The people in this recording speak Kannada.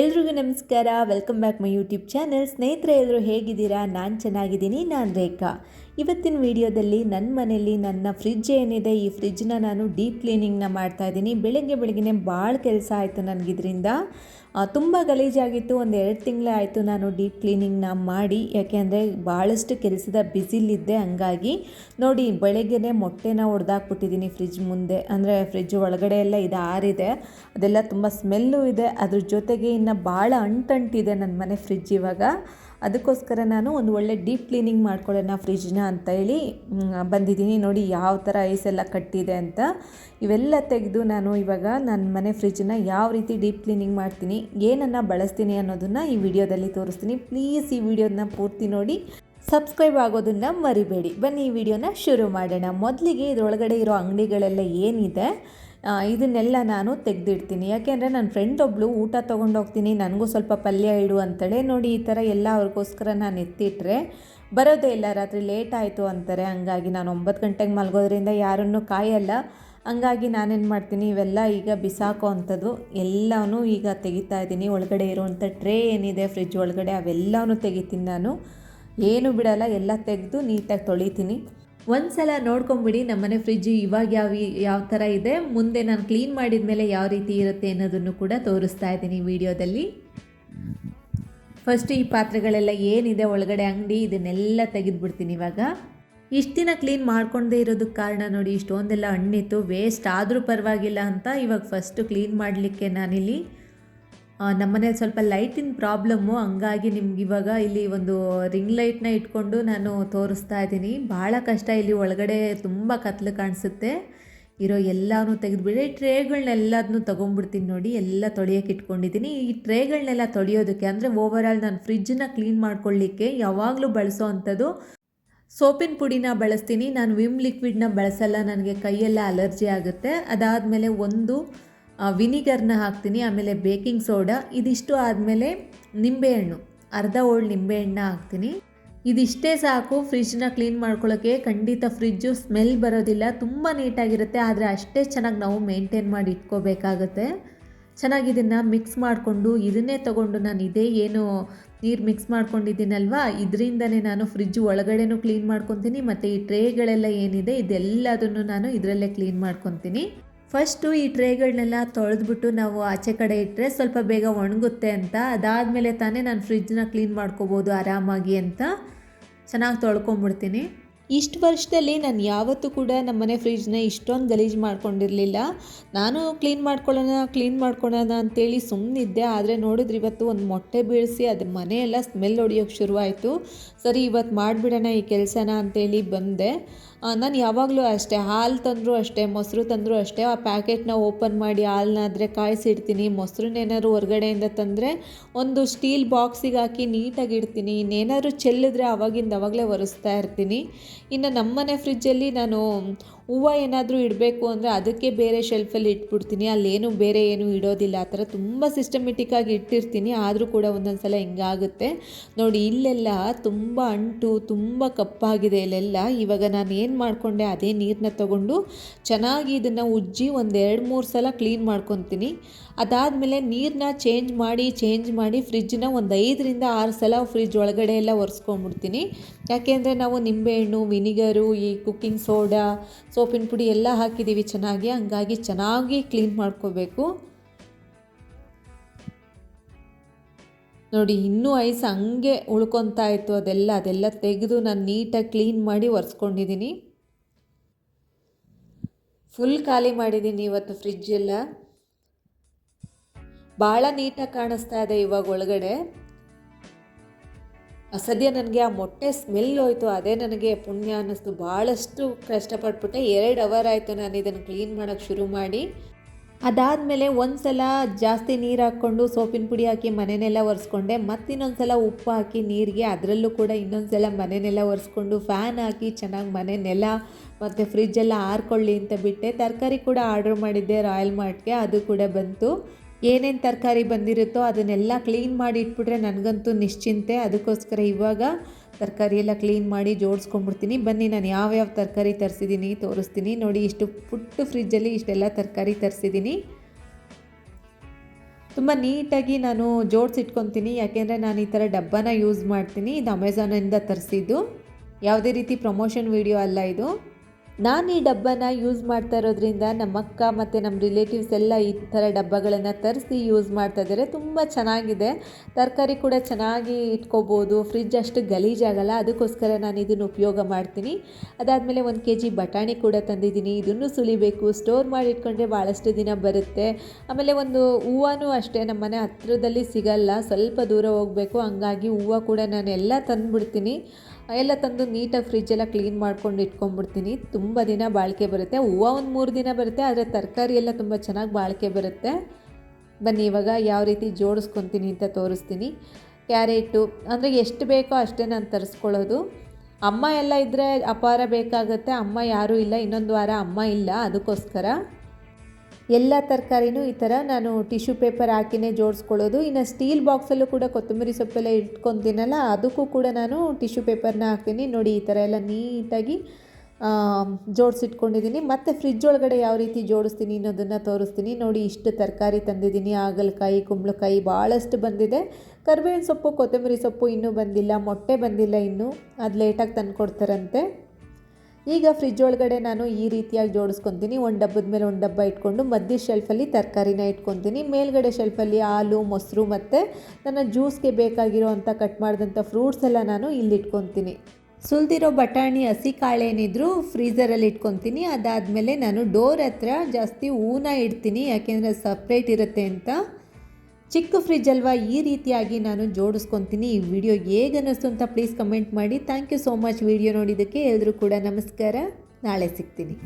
ಎಲ್ರಿಗೂ ನಮಸ್ಕಾರ. Welcome back my YouTube channel ಸ್ನೇಹಿತರೆ ಎಲ್ಲರೂ ಹೇಗಿದ್ದೀರಾ? ನಾನು ಚೆನ್ನಾಗಿದ್ದೀನಿ. ನಾನು ರೇಖಾ. ಇವತ್ತಿನ ವಿಡಿಯೋದಲ್ಲಿ ನನ್ನ ಮನೆಯಲ್ಲಿ ನನ್ನ ಫ್ರಿಜ್ ಏನಿದೆ, ಈ ಫ್ರಿಜ್ನ ನಾನು ಡೀಪ್ ಕ್ಲೀನಿಂಗ್ನ ಮಾಡ್ತಾ ಇದ್ದೀನಿ. ಬೆಳಗ್ಗೆ ಬೆಳಗ್ಗೆ ಭಾಳ ಕೆಲಸ ಆಯಿತು ನನಗಿದ್ರಿಂದ. ತುಂಬ ಗಲೀಜಾಗಿತ್ತು, ಒಂದು ಎರಡು ತಿಂಗಳೇ ಆಯಿತು ನಾನು ಡೀಪ್ ಕ್ಲೀನಿಂಗ್ನ ಮಾಡಿ. ಯಾಕೆಂದರೆ ಭಾಳಷ್ಟು ಕೆಲಸದ ಬಿಸಿಲಿದ್ದೆ ಹಂಗಾಗಿ. ನೋಡಿ, ಬೆಳಗ್ಗೆನೆ ಮೊಟ್ಟೆನ ಹೊಡೆದಾಕ್ಬಿಟ್ಟಿದ್ದೀನಿ ಫ್ರಿಜ್ ಮುಂದೆ. ಅಂದರೆ ಫ್ರಿಜ್ ಒಳಗಡೆ ಎಲ್ಲ ಇದು ಆರಿದೆ. ಅದೆಲ್ಲ ತುಂಬ ಸ್ಮೆಲ್ಲು ಇದೆ. ಅದ್ರ ಜೊತೆಗೆ ಇನ್ನು ಭಾಳ ಅಂಟಂಟಿದೆ ನನ್ನ ಮನೆ ಫ್ರಿಜ್ ಇವಾಗ. ಅದಕ್ಕೋಸ್ಕರ ನಾನು ಒಂದು ಒಳ್ಳೆ ಡೀಪ್ ಕ್ಲೀನಿಂಗ್ ಮಾಡ್ಕೊಳ್ಳೋಣ ಫ್ರಿಜ್ನ ಅಂತ ಹೇಳಿ ಬಂದಿದ್ದೀನಿ. ನೋಡಿ ಯಾವ ಥರ ಐಸ್ ಎಲ್ಲ ಕಟ್ಟಿದೆ ಅಂತ. ಇವೆಲ್ಲ ತೆಗೆದು ನಾನು ಇವಾಗ ನನ್ನ ಮನೆ ಫ್ರಿಜ್ನ ಯಾವ ರೀತಿ ಡೀಪ್ ಕ್ಲೀನಿಂಗ್ ಮಾಡ್ತೀನಿ, ಏನನ್ನು ಬಳಸ್ತೀನಿ ಅನ್ನೋದನ್ನು ಈ ವಿಡಿಯೋದಲ್ಲಿ ತೋರಿಸ್ತೀನಿ. ಪ್ಲೀಸ್ ಈ ವಿಡಿಯೋದನ್ನ ಪೂರ್ತಿ ನೋಡಿ. ಸಬ್ಸ್ಕ್ರೈಬ್ ಆಗೋದನ್ನು ಮರಿಬೇಡಿ. ಬನ್ನಿ ಈ ವಿಡಿಯೋನ ಶುರು ಮಾಡೋಣ. ಮೊದಲಿಗೆ ಇದರೊಳಗಡೆ ಇರೋ ಅಂಗಡಿಗಳೆಲ್ಲ ಏನಿದೆ ಇದನ್ನೆಲ್ಲ ನಾನು ತೆಗೆದಿಡ್ತೀನಿ. ಯಾಕೆಂದರೆ ನನ್ನ ಫ್ರೆಂಡ್ ಒಬ್ಬಳು ಊಟ ತೊಗೊಂಡೋಗ್ತೀನಿ, ನನಗೂ ಸ್ವಲ್ಪ ಪಲ್ಯ ಇಡು ಅಂತೇಳಿ. ನೋಡಿ, ಈ ಥರ ಎಲ್ಲ ಅವ್ರಿಗೋಸ್ಕರ ನಾನು ಎತ್ತಿಟ್ರೆ ಬರೋದೇ ಇಲ್ಲ. ರಾತ್ರಿ ಲೇಟ್ ಆಯಿತು ಅಂತಾರೆ. ಹಂಗಾಗಿ ನಾನು ಒಂಬತ್ತು ಗಂಟೆಗೆ ಮಲಗೋದ್ರಿಂದ ಯಾರನ್ನು ಕಾಯಲ್ಲ. ಹಂಗಾಗಿ ನಾನೇನು ಮಾಡ್ತೀನಿ, ಇವೆಲ್ಲ ಈಗ ಬಿಸಾಕೋ ಅಂಥದ್ದು ಎಲ್ಲವೂ ಈಗ ತೆಗಿತಾ ಇದ್ದೀನಿ. ಒಳಗಡೆ ಇರುವಂಥ ಟ್ರೇ ಏನಿದೆ ಫ್ರಿಜ್ ಒಳಗಡೆ ಅವೆಲ್ಲವೂ ತೆಗಿತೀನಿ ನಾನು. ಏನು ಬಿಡಲ್ಲ, ಎಲ್ಲ ತೆಗೆದು ನೀಟಾಗಿ ತೊಳಿತೀನಿ. ಒಂದು ಸಲ ನೋಡ್ಕೊಂಬಿಡಿ ನಮ್ಮನೆ ಫ್ರಿಜ್ಜು ಇವಾಗ ಯಾವ ಯಾವ ಥರ ಇದೆ, ಮುಂದೆ ನಾನು ಕ್ಲೀನ್ ಮಾಡಿದ ಮೇಲೆ ಯಾವ ರೀತಿ ಇರುತ್ತೆ ಅನ್ನೋದನ್ನು ಕೂಡ ತೋರಿಸ್ತಾ ಇದ್ದೀನಿ ವಿಡಿಯೋದಲ್ಲಿ. ಫಸ್ಟ್ ಈ ಪಾತ್ರೆಗಳೆಲ್ಲ ಏನಿದೆ ಒಳಗಡೆ ಅಂಗಡಿ, ಇದನ್ನೆಲ್ಲ ತೆಗೆದುಬಿಡ್ತೀನಿ ಇವಾಗ. ಇಷ್ಟು ದಿನ ಕ್ಲೀನ್ ಮಾಡ್ಕೊಂಡೇ ಇರೋದಕ್ಕೆ ಕಾರಣ ನೋಡಿ, ಇಷ್ಟೊಂದೆಲ್ಲ ಹಣ್ಣಿತ್ತು ವೇಸ್ಟ್ ಆದರೂ ಪರವಾಗಿಲ್ಲ ಅಂತ ಇವಾಗ ಫಸ್ಟು ಕ್ಲೀನ್ ಮಾಡಲಿಕ್ಕೆ ನಾನಿಲ್ಲಿ ನಮ್ಮನೇಲಿ ಸ್ವಲ್ಪ ಲೈಟಿನ ಪ್ರಾಬ್ಲಮ್ಮು, ಹಂಗಾಗಿ ನಿಮ್ಗೆ ಇವಾಗ ಇಲ್ಲಿ ಒಂದು ರಿಂಗ್ ಲೈಟ್ನ ಇಟ್ಕೊಂಡು ನಾನು ತೋರಿಸ್ತಾ ಇದ್ದೀನಿ. ಭಾಳ ಕಷ್ಟ ಇಲ್ಲಿ ಒಳಗಡೆ ತುಂಬ ಕತ್ಲು ಕಾಣಿಸುತ್ತೆ. ಇರೋ ಎಲ್ಲನೂ ತೆಗೆದುಬಿಡಿ ಟ್ರೇಗಳನ್ನೆಲ್ಲದನ್ನು ತೊಗೊಂಡ್ಬಿಡ್ತೀನಿ ನೋಡಿ, ಎಲ್ಲ ತೊಳೆಯೋಕೆ ಇಟ್ಕೊಂಡಿದ್ದೀನಿ. ಈ ಟ್ರೇಗಳನ್ನೆಲ್ಲ ತೊಳೆಯೋದಕ್ಕೆ, ಅಂದರೆ ಓವರಾಲ್ ನಾನು ಫ್ರಿಜ್ಜನ್ನ ಕ್ಲೀನ್ ಮಾಡ್ಕೊಳ್ಳಿಕ್ಕೆ ಯಾವಾಗಲೂ ಬಳಸೋ ಅಂಥದ್ದು ಸೋಪಿನ ಪುಡಿನ ಬಳಸ್ತೀನಿ. ನಾನು ವಿಮ್ ಲಿಕ್ವಿಡ್ನ ಬಳಸಲ್ಲ, ನನಗೆ ಕೈಯೆಲ್ಲ ಅಲರ್ಜಿ ಆಗುತ್ತೆ. ಅದಾದಮೇಲೆ ಒಂದು ವಿನಿಗರ್ನ ಹಾಕ್ತೀನಿ, ಆಮೇಲೆ ಬೇಕಿಂಗ್ ಸೋಡಾ, ಇದಿಷ್ಟು ಆದಮೇಲೆ ನಿಂಬೆಹಣ್ಣು, ಅರ್ಧ ಓಲ್ಡ್ ನಿಂಬೆಹಣ್ಣ ಹಾಕ್ತೀನಿ. ಇದಿಷ್ಟೇ ಸಾಕು, ಫ್ರಿಜ್ನ ಕ್ಲೀನ್ ಮಾಡ್ಕೊಳ್ಳೋಕ್ಕೆ ಖಂಡಿತ ಫ್ರಿಜ್ಜು ಸ್ಮೆಲ್ ಬರೋದಿಲ್ಲ, ತುಂಬ ನೀಟಾಗಿರುತ್ತೆ, ಆದರೆ ಅಷ್ಟೇ ಚೆನ್ನಾಗಿ ನಾವು ಮೇಂಟೈನ್ ಮಾಡಿ ಇಟ್ಕೋಬೇಕಾಗತ್ತೆ. ಚೆನ್ನಾಗಿ ಇದನ್ನು ಮಿಕ್ಸ್ ಮಾಡಿಕೊಂಡು, ಇದನ್ನೇ ತೊಗೊಂಡು ನಾನು ಇದೇ ಏನು ನೀರು ಮಿಕ್ಸ್ ಮಾಡ್ಕೊಂಡಿದ್ದೀನಲ್ವಾ, ಇದರಿಂದನೇ ನಾನು ಫ್ರಿಜ್ ಒಳಗಡೆನೂ ಕ್ಲೀನ್ ಮಾಡ್ಕೊತೀನಿ, ಮತ್ತು ಈ ಟ್ರೇಗಳೆಲ್ಲ ಏನಿದೆ, ಇದೆಲ್ಲದನ್ನು ನಾನು ಇದರಲ್ಲೇ ಕ್ಲೀನ್ ಮಾಡ್ಕೊತೀನಿ. ಫಸ್ಟು ಈ ಟ್ರೇಗಳನ್ನೆಲ್ಲ ತೊಳೆದ್ಬಿಟ್ಟು ನಾವು ಆಚೆ ಕಡೆ ಇಟ್ಟರೆ ಸ್ವಲ್ಪ ಬೇಗ ಒಣಗುತ್ತೆ ಅಂತ. ಅದಾದಮೇಲೆ ತಾನೇ ನಾನು ಫ್ರಿಜ್ನ ಕ್ಲೀನ್ ಮಾಡ್ಕೋಬೋದು ಆರಾಮಾಗಿ ಅಂತ. ಚೆನ್ನಾಗಿ ತೊಳ್ಕೊಂಬಿಡ್ತೀನಿ. ಇಷ್ಟು ವರ್ಷದಲ್ಲಿ ನಾನು ಯಾವತ್ತೂ ಕೂಡ ನಮ್ಮನೆ ಫ್ರಿಜ್ನ ಇಷ್ಟೊಂದು ಗಲೀಜು ಮಾಡ್ಕೊಂಡಿರಲಿಲ್ಲ. ನಾನು ಕ್ಲೀನ್ ಮಾಡ್ಕೊಳ್ಳೋಣ ಕ್ಲೀನ್ ಮಾಡ್ಕೊಳ್ಳೋಣ ಅಂತೇಳಿ ಸುಮ್ಮನಿದ್ದೆ ಆದರೆ ನೋಡಿದ್ರೆ ಇವತ್ತು ಒಂದು ಮೊಟ್ಟೆ ಬೀಳಿಸಿ ಅದು ಮನೆಯೆಲ್ಲ ಸ್ಮೆಲ್ ಹೊಡಿಯೋಕ್ಕೆ ಶುರುವಾಯಿತು ಸರಿ ಇವತ್ತು ಮಾಡಿಬಿಡೋಣ ಈ ಕೆಲಸನ ಅಂತೇಳಿ ಬಂದೆ. ನಾನು ಯಾವಾಗಲೂ ಅಷ್ಟೇ, ಹಾಲು ತಂದರೂ ಅಷ್ಟೇ, ಮೊಸರು ತಂದರೂ ಅಷ್ಟೇ, ಆ ಪ್ಯಾಕೆಟ್ನ ಓಪನ್ ಮಾಡಿ ಹಾಲನ್ನಾದರೆ ಕಾಯಿಸಿಡ್ತೀನಿ. ಮೊಸರನ್ನೇನಾದ್ರು ಹೊರಗಡೆಯಿಂದ ತಂದರೆ ಒಂದು ಸ್ಟೀಲ್ ಬಾಕ್ಸಿಗೆ ಹಾಕಿ ನೀಟಾಗಿ ಇಡ್ತೀನಿ. ಇನ್ನೇನಾದ್ರು ಚೆಲ್ಲಿದ್ರೆ ಅವಾಗಿಂದ ಅವಾಗಲೇ ಒರೆಸ್ತಾ ಇರ್ತೀನಿ. ಇನ್ನು ನಮ್ಮನೆ ಫ್ರಿಜ್ಜಲ್ಲಿ ನಾನು ಹೂವು ಏನಾದರೂ ಇಡಬೇಕು ಅಂದರೆ ಅದಕ್ಕೆ ಬೇರೆ ಶೆಲ್ಫಲ್ಲಿ ಇಟ್ಬಿಡ್ತೀನಿ. ಅಲ್ಲೇನು ಬೇರೆ ಏನು ಇಡೋದಿಲ್ಲ. ಆ ಥರ ತುಂಬ ಸಿಸ್ಟಮೆಟಿಕ್ಕಾಗಿ ಇಟ್ಟಿರ್ತೀನಿ. ಆದರೂ ಕೂಡ ಒಂದೊಂದು ಸಲ ಹಿಂಗಾಗುತ್ತೆ. ನೋಡಿ, ಇಲ್ಲೆಲ್ಲ ತುಂಬ ಅಂಟು, ತುಂಬ ಕಪ್ಪಾಗಿದೆ ಇಲ್ಲೆಲ್ಲ. ಇವಾಗ ನಾನು ಏನು ಮಾಡಿಕೊಂಡೆ, ಅದೇ ನೀರನ್ನ ತಗೊಂಡು ಚೆನ್ನಾಗಿ ಇದನ್ನು ಉಜ್ಜಿ ಒಂದು ಎರಡು ಮೂರು ಸಲ ಕ್ಲೀನ್ ಮಾಡ್ಕೊತೀನಿ. ಅದಾದಮೇಲೆ ನೀರನ್ನ ಚೇಂಜ್ ಮಾಡಿ ಚೇಂಜ್ ಮಾಡಿ ಫ್ರಿಜ್ನ ಒಂದು ಐದರಿಂದ ಆರು ಸಲ ಫ್ರಿಜ್ ಒಳಗಡೆ ಎಲ್ಲ ಒರೆಸ್ಕೊಂಡ್ಬಿಡ್ತೀನಿ. ಯಾಕೆಂದರೆ ನಾವು ನಿಂಬೆಹಣ್ಣು ವಿನಿಗರು, ಈ ಕುಕ್ಕಿಂಗ್ ಸೋಡಾ ಸೋಪಿನ ಪುಡಿ ಎಲ್ಲ ಹಾಕಿದ್ದೀವಿ ಚೆನ್ನಾಗಿ, ಹಂಗಾಗಿ ಚೆನ್ನಾಗಿ ಕ್ಲೀನ್ ಮಾಡ್ಕೋಬೇಕು. ನೋಡಿ, ಇನ್ನೂ ಐಸ್ ಹಂಗೆ ಉಳ್ಕೊತಾ ಇತ್ತು ಅದೆಲ್ಲ ಅದೆಲ್ಲ ತೆಗೆದು ನಾನು ನೀಟಾಗಿ ಕ್ಲೀನ್ ಮಾಡಿ ಒರೆಸ್ಕೊಂಡಿದ್ದೀನಿ ಫುಲ್ ಖಾಲಿ ಮಾಡಿದ್ದೀನಿ ಇವತ್ತು ಫ್ರಿಜ್ ಎಲ್ಲ. ಭಾಳ ನೀಟಾಗಿ ಕಾಣಿಸ್ತಾ ಇದೆ ಇವಾಗ ಒಳಗಡೆ. ಸದ್ಯ ನನಗೆ ಆ ಮೊಟ್ಟೆ ಸ್ಮೆಲ್ ಹೋಯಿತು, ಅದೇ ನನಗೆ ಪುಣ್ಯ ಅನ್ನಿಸ್ತು. ಭಾಳಷ್ಟು ಕಷ್ಟಪಟ್ಬಿಟ್ಟೆ. ಎರಡು ಅವರ್ ಆಯಿತು ನಾನು ಇದನ್ನು ಕ್ಲೀನ್ ಮಾಡೋಕ್ಕೆ ಶುರು ಮಾಡಿ. ಅದಾದಮೇಲೆ ಒಂದು ಸಲ ಜಾಸ್ತಿ ನೀರು ಹಾಕ್ಕೊಂಡು ಸೋಪಿನ ಪುಡಿ ಹಾಕಿ ಮನೆನೆಲ್ಲ ಒರೆಸ್ಕೊಂಡೆ. ಮತ್ತಿನ್ನೊಂದು ಸಲ ಉಪ್ಪು ಹಾಕಿ ನೀರಿಗೆ ಅದರಲ್ಲೂ ಕೂಡ ಇನ್ನೊಂದು ಸಲ ಮನೆನೆಲ್ಲ ಒರೆಸ್ಕೊಂಡು ಫ್ಯಾನ್ ಹಾಕಿ ಚೆನ್ನಾಗಿ ಮನೆ ನೆಲ ಮತ್ತು ಫ್ರಿಜ್ಜೆಲ್ಲ ಆರ್ಕೊಳ್ಳಿ ಅಂತ ಬಿಟ್ಟೆ. ತರಕಾರಿ ಕೂಡ ಆರ್ಡ್ರ್ ಮಾಡಿದ್ದೆ ರಾಯಲ್ ಮಾರ್ಟ್ಗೆ ಅದು ಕೂಡ ಬಂತು. ಏನೇನು ತರಕಾರಿ ಬಂದಿರುತ್ತೋ ಅದನ್ನೆಲ್ಲ ಕ್ಲೀನ್ ಮಾಡಿ ಇಟ್ಬಿಟ್ರೆ ನನಗಂತೂ ನಿಶ್ಚಿಂತೆ. ಅದಕ್ಕೋಸ್ಕರ ಇವಾಗ ತರಕಾರಿ ಎಲ್ಲ ಕ್ಲೀನ್ ಮಾಡಿ ಜೋಡಿಸ್ಕೊಂಡ್ಬಿಡ್ತೀನಿ. ಬನ್ನಿ, ನಾನು ಯಾವ್ಯಾವ ತರಕಾರಿ ತರಿಸಿದ್ದೀನಿ ತೋರಿಸ್ತೀನಿ. ನೋಡಿ, ಇಷ್ಟು ಪುಟ್ಟ ಫ್ರಿಜ್ಜಲ್ಲಿ ಇಷ್ಟೆಲ್ಲ ತರಕಾರಿ ತರಿಸಿದ್ದೀನಿ ತುಂಬ ನೀಟಾಗಿ ನಾನು ಜೋಡಿಸಿಟ್ಕೊತೀನಿ. ಯಾಕೆಂದರೆ ನಾನು ಈ ಥರ ಡಬ್ಬನ ಯೂಸ್ ಮಾಡ್ತೀನಿ. ಇದು ಅಮೆಝಾನಿಂದ ತರಿಸಿದ್ದು. ಯಾವುದೇ ರೀತಿ ಪ್ರಮೋಷನ್ ವೀಡಿಯೋ ಅಲ್ಲ ಇದು. ನಾನು ಈ ಡಬ್ಬನ ಯೂಸ್ ಮಾಡ್ತಾ ಇರೋದ್ರಿಂದ ನಮ್ಮ ಅಕ್ಕ ಮತ್ತು ನಮ್ಮ ರಿಲೇಟಿವ್ಸ್ ಎಲ್ಲ ಈ ಥರ ಡಬ್ಬಗಳನ್ನು ತರಿಸಿ ಯೂಸ್ ಮಾಡ್ತಾ ಇದ್ದಾರೆ. ತುಂಬ ಚೆನ್ನಾಗಿದೆ. ತರಕಾರಿ ಕೂಡ ಚೆನ್ನಾಗಿ ಇಟ್ಕೋಬೋದು. ಫ್ರಿಜ್ ಅಷ್ಟು ಗಲೀಜಾಗಲ್ಲ ಅದಕ್ಕೋಸ್ಕರ ನಾನು ಇದನ್ನು ಉಪಯೋಗ ಮಾಡ್ತೀನಿ. ಅದಾದಮೇಲೆ ಒಂದು ಕೆ ಜಿ ಬಟಾಣಿ ಕೂಡ ತಂದಿದ್ದೀನಿ. ಇದನ್ನು ಸುಲಿಬೇಕು. ಸ್ಟೋರ್ ಮಾಡಿ ಇಟ್ಕೊಂಡ್ರೆ ಭಾಳಷ್ಟು ದಿನ ಬರುತ್ತೆ. ಆಮೇಲೆ ಒಂದು ಹೂವನೂ ಅಷ್ಟೇ ನಮ್ಮ ಮನೆ ಹತ್ತಿರದಲ್ಲಿ ಸಿಗಲ್ಲ. ಸ್ವಲ್ಪ ದೂರ ಹೋಗಬೇಕು. ಹಂಗಾಗಿ ಹೂವು ಕೂಡ ನಾನು ಎಲ್ಲ ತಂದುಬಿಡ್ತೀನಿ. ಎಲ್ಲ ತಂದು ನೀಟಾಗಿ ಫ್ರಿಜ್ಜೆಲ್ಲ ಕ್ಲೀನ್ ಮಾಡ್ಕೊಂಡು ಇಟ್ಕೊಂಡ್ಬಿಡ್ತೀನಿ ತುಂಬ ದಿನ ಬಾಳಿಕೆ ಬರುತ್ತೆ. ಹೂವು ಒಂದು ಮೂರು ದಿನ ಬರುತ್ತೆ, ಆದರೆ ತರಕಾರಿ ಎಲ್ಲ ತುಂಬ ಚೆನ್ನಾಗಿ ಬಾಳಿಕೆ ಬರುತ್ತೆ. ಬನ್ನಿ, ಇವಾಗ ಯಾವ ರೀತಿ ಜೋಡಿಸ್ಕೊತೀನಿ ಅಂತ ತೋರಿಸ್ತೀನಿ. ಕ್ಯಾರೆಟು, ಅಂದರೆ ಎಷ್ಟು ಬೇಕೋ ಅಷ್ಟೇ ನಾನು ತರಿಸ್ಕೊಳ್ಳೋದು. ಅಮ್ಮ ಎಲ್ಲ ಇದ್ದರೆ ಅಪಾರ ಬೇಕಾಗುತ್ತೆ. ಅಮ್ಮ ಯಾರೂ ಇಲ್ಲ, ಇನ್ನೊಂದು ವಾರ ಅಮ್ಮ ಇಲ್ಲ, ಅದಕ್ಕೋಸ್ಕರ. ಎಲ್ಲ ತರಕಾರಿನೂ ಈ ಥರ ನಾನು ಟಿಶ್ಯೂ ಪೇಪರ್ ಹಾಕಿನೇ ಜೋಡಿಸ್ಕೊಳ್ಳೋದು. ಇನ್ನು ಸ್ಟೀಲ್ ಬಾಕ್ಸಲ್ಲೂ ಕೂಡ ಕೊತ್ತಂಬರಿ ಸೊಪ್ಪೆಲ್ಲ ಇಟ್ಕೊತೀನಲ್ಲ ಅದಕ್ಕೂ ಕೂಡ ನಾನು ಟಿಶ್ಯೂ ಪೇಪರ್ನ ಹಾಕ್ತೀನಿ. ನೋಡಿ, ಈ ಥರ ಎಲ್ಲ ನೀಟಾಗಿ ಜೋಡಿಸಿಟ್ಕೊಂಡಿದ್ದೀನಿ. ಮತ್ತು ಫ್ರಿಜ್ ಒಳಗಡೆ ಯಾವ ರೀತಿ ಜೋಡಿಸ್ತೀನಿ ಅನ್ನೋದನ್ನು ತೋರಿಸ್ತೀನಿ. ನೋಡಿ, ಇಷ್ಟು ತರಕಾರಿ ತಂದಿದ್ದೀನಿ. ಹಾಗಲಕಾಯಿ, ಕುಂಬಳಕಾಯಿ ಭಾಳಷ್ಟು ಬಂದಿದೆ. ಕರಿಬೇವಿನ ಸೊಪ್ಪು, ಕೊತ್ತಂಬರಿ ಸೊಪ್ಪು ಇನ್ನೂ ಬಂದಿಲ್ಲ, ಮೊಟ್ಟೆ ಬಂದಿಲ್ಲ ಇನ್ನೂ. ಅದು ಲೇಟಾಗಿ ತಂದು ಕೊಡ್ತಾರಂತೆ ಈಗ ಫ್ರಿಜ್ ಒಳಗಡೆ ನಾನು ಈ ರೀತಿಯಾಗಿ ಜೋಡಿಸ್ಕೊತೀನಿ. ಒಂದು ಡಬ್ಬದ ಮೇಲೆ ಒಂದು ಡಬ್ಬ ಇಟ್ಕೊಂಡು ಮಧ್ಯ ಶೆಲ್ಫಲ್ಲಿ ತರಕಾರಿನ ಇಟ್ಕೊತೀನಿ. ಮೇಲ್ಗಡೆ ಶೆಲ್ಫಲ್ಲಿ ಹಾಲು, ಮೊಸರು ಮತ್ತು ನನ್ನ ಜ್ಯೂಸ್ಗೆ ಬೇಕಾಗಿರೋ ಅಂಥ ಕಟ್ ಮಾಡಿದಂಥ ಫ್ರೂಟ್ಸ್ ಎಲ್ಲ ನಾನು ಇಲ್ಲಿ ಇಟ್ಕೊತೀನಿ. ಸುಲ್ದಿರೋ ಬಟಾಣಿ, ಹಸಿ ಕಾಳೇನಿದ್ರು ಫ್ರೀಝರಲ್ಲಿ ಇಟ್ಕೊತೀನಿ. ಅದಾದಮೇಲೆ ನಾನು ಡೋರ್ ಹತ್ರ ಜಾಸ್ತಿ ಹೂನ ಇಡ್ತೀನಿ. ಯಾಕೆಂದರೆ ಸಪ್ರೇಟ್ ಇರುತ್ತೆ ಅಂತ. ಚಿಕ್ಕ ಫ್ರಿಜ್ ಅಲ್ವಾ? ಈ ರೀತಿಯಾಗಿ ನಾನು ಜೋಡಿಸ್ಕೊತೀನಿ. ಈ ವಿಡಿಯೋ ಹೇಗೆ ಅನ್ನಿಸ್ತು ಅಂತ ಪ್ಲೀಸ್ ಕಮೆಂಟ್ ಮಾಡಿ. Thank you so much video ನೋಡಿದ್ದಕ್ಕೆ ಎಲ್ಲರೂ ಕೂಡ ನಮಸ್ಕಾರ. ನಾಳೆ ಸಿಗ್ತೀನಿ.